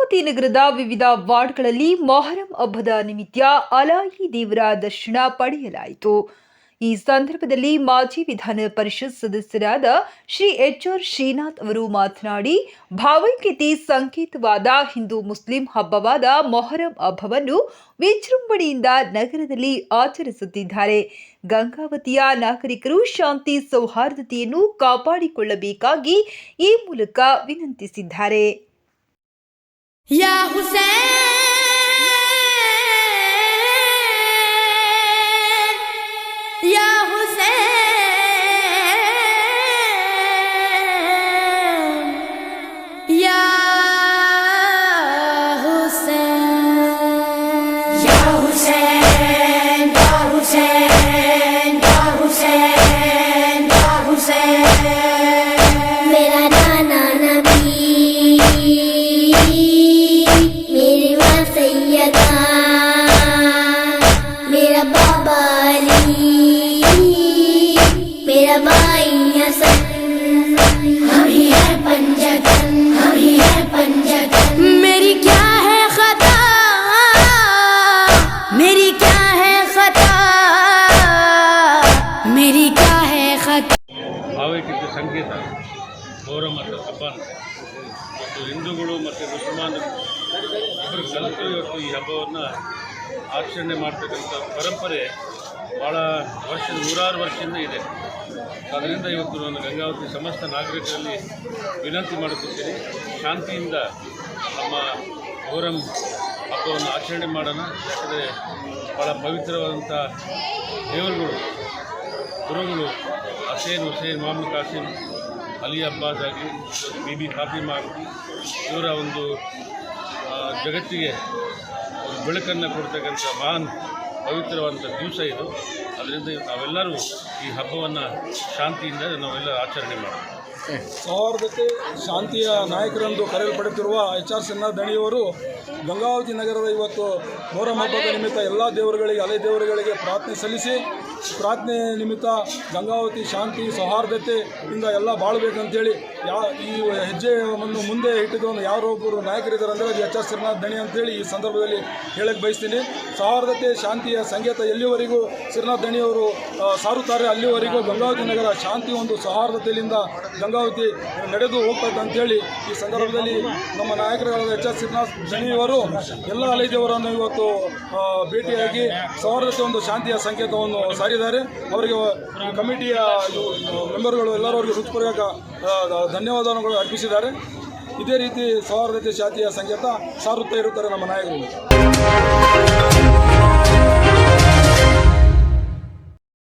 ನಗರದ ವಿವಿಧ ವಾರ್ಡ್ಗಳಲ್ಲಿ ಮೊಹರಂ ಹಬ್ಬದ ನಿಮಿತ್ತ ಅಲಾಯಿ ದೇವರ ದರ್ಶನ ಪಡೆಯಲಾಯಿತು. ಈ ಸಂದರ್ಭದಲ್ಲಿ ಮಾಜಿ ವಿಧಾನ ಪರಿಷತ್ ಸದಸ್ಯರಾದ ಶ್ರೀ ಎಚ್ ಆರ್ ಶ್ರೀನಾಥ್ ಅವರು ಮಾತನಾಡಿ, ಭಾವೈಕ್ಯತೆ ಸಂಕೇತವಾದ ಹಿಂದೂ ಮುಸ್ಲಿಂ ಹಬ್ಬವಾದ ಮೊಹರಂ ಹಬ್ಬವನ್ನು ವಿಜೃಂಭಣೆಯಿಂದ ನಗರದಲ್ಲಿ ಆಚರಿಸುತ್ತಿದ್ದಾರೆ. ಗಂಗಾವತಿಯ ನಾಗರಿಕರು ಶಾಂತಿ ಸೌಹಾರ್ದತೆಯನ್ನು ಕಾಪಾಡಿಕೊಳ್ಳಬೇಕಾಗಿ ಈ ಮೂಲಕ ವಿನಂತಿಸಿದ್ದಾರೆ. Ya Hussein ಭಾವೈಕ್ಯತೆ ಸಂಕೇತ ಮೊಹರಂ ಮತ್ತು ಹಬ್ಬ ಅಂತ ಮತ್ತು ಹಿಂದೂಗಳು ಮತ್ತು ಮುಸಲ್ಮಾನರು ಇಬ್ಬರು ಕಲಿತು ಇವತ್ತು ಈ ಹಬ್ಬವನ್ನು ಆಚರಣೆ ಮಾಡ್ತಕ್ಕಂಥ ಪರಂಪರೆ ಭಾಳ ವರ್ಷದ ನೂರಾರು ವರ್ಷದಿಂದ ಇದೆ ಅದರಿಂದ ಇವತ್ತು ನಾನು ಗಂಗಾವತಿ ಸಮಸ್ತ ನಾಗರಿಕರಲ್ಲಿ ವಿನಂತಿ ಮಾಡುತ್ತಿದ್ದೇನೆ. ಶಾಂತಿಯಿಂದ ನಮ್ಮ ಓರಂ ಹಬ್ಬವನ್ನು ಆಚರಣೆ ಮಾಡೋಣ. ಯಾಕಂದರೆ ಭಾಳ ಪವಿತ್ರವಾದಂಥ ದೇವರುಗಳು, ಗುರುಗಳು, ಹಸೇನ್ ಹುಸೇನ್, ಮೊಹಮ್ಮದ್ ಕಾಸಿಂ, ಅಲಿ ಅಬ್ಬಾಸ್ ಆಗಲಿ ಬಿ ಬಿ ಫಾತಿಮಾ ಆಗಲಿ ಇವರ ಒಂದು ಜಗತ್ತಿಗೆ ಬೆಳಕನ್ನು ಕೊಡ್ತಕ್ಕಂಥ ಮಹಾನ್ ಪವಿತ್ರವಾದಂಥ ದಿವಸ ಇದು. ಅದರಿಂದ ನಾವೆಲ್ಲರೂ ಈ ಹಬ್ಬವನ್ನು ಶಾಂತಿಯಿಂದ ನಾವೆಲ್ಲ ಆಚರಣೆ ಮಾಡೋಣ ಸೌಹಾರ್ದತೆ ಶಾಂತಿಯ ನಾಯಕರೆಂದು ಕರೆಯಲ್ಪಡುತ್ತಿರುವ ಎಚ್ ಆರ್ ಸಿನ್ಹಾ ದಣಿಯವರು ಗಂಗಾವತಿ ನಗರದ ಇವತ್ತು ಮೊಹರಂ ಹಬ್ಬದ ನಿಮಿತ್ತ ಎಲ್ಲ ದೇವರುಗಳಿಗೆ ಅಲೆ ದೇವರುಗಳಿಗೆ ಪ್ರಾರ್ಥನೆ ಸಲ್ಲಿಸಿ ಪ್ರಾರ್ಥನೆ ನಿಮಿತ್ತ ಗಂಗಾವತಿ ಶಾಂತಿ ಸೌಹಾರ್ದತೆ ಇಂದ ಎಲ್ಲ ಬಾಳ್ಬೇಕಂತೇಳಿ ಯಾ ಈ ಹೆಜ್ಜೆಯನ್ನು ಮುಂದೆ ಇಟ್ಟಿದ್ದು ಯಾರೊಬ್ಬರು ನಾಯಕರಿದ್ದಾರೆ ಅಂದರೆ ಅದು ಎಚ್ ಎಸ್ ಶ್ರೀನಾಥ್ ದಣಿ ಅಂತೇಳಿ ಈ ಸಂದರ್ಭದಲ್ಲಿ ಹೇಳಕ್ಕೆ ಬಯಸ್ತೀನಿ. ಸೌಹಾರ್ದತೆ, ಶಾಂತಿಯ ಸಂಕೇತ ಎಲ್ಲಿವರೆಗೂ ಶ್ರೀನಾಥ್ ದಣಿಯವರು ಸಾರುತ್ತಾರೆ ಅಲ್ಲಿವರೆಗೂ ಗಂಗಾವತಿ ನಗರ ಶಾಂತಿ ಒಂದು ಸೌಹಾರ್ದತೆಯಿಂದ ಗಂಗಾವತಿ ನಡೆದು ಹೋಗ್ತದೆ ಅಂತೇಳಿ ಈ ಸಂದರ್ಭದಲ್ಲಿ ನಮ್ಮ ನಾಯಕರಾದ ಎಚ್ ಎಸ್ ಶ್ರೀನಾಥ್ ದಣಿಯವರು ಎಲ್ಲ ಅಲೈದೇವರನ್ನು ಇವತ್ತು ಭೇಟಿಯಾಗಿ ಸೌಹಾರ್ದತೆ ಒಂದು ಶಾಂತಿಯ ಸಂಕೇತವನ್ನು ಸಾರಿದ್ದಾರೆ ಅವರಿಗೆ ಕಮಿಟಿಯ ಮೆಂಬರ್ಗಳು ಎಲ್ಲರೂ ಅವರಿಗೆ ಹೃತ್ಪೂರ್ವಕ ಧನ್ಯವಾದಗಳು ಅರ್ಪಿಸಿದ್ದಾರೆ. ಇದೇ ರೀತಿ ಸೌಹಾರ್ದತೆ ಜಾತಿಯ ಸಂಕೇತ ಸಾರುತ್ತಾ ಇರುತ್ತಾರೆ ನಮ್ಮ ನಾಯಕರು.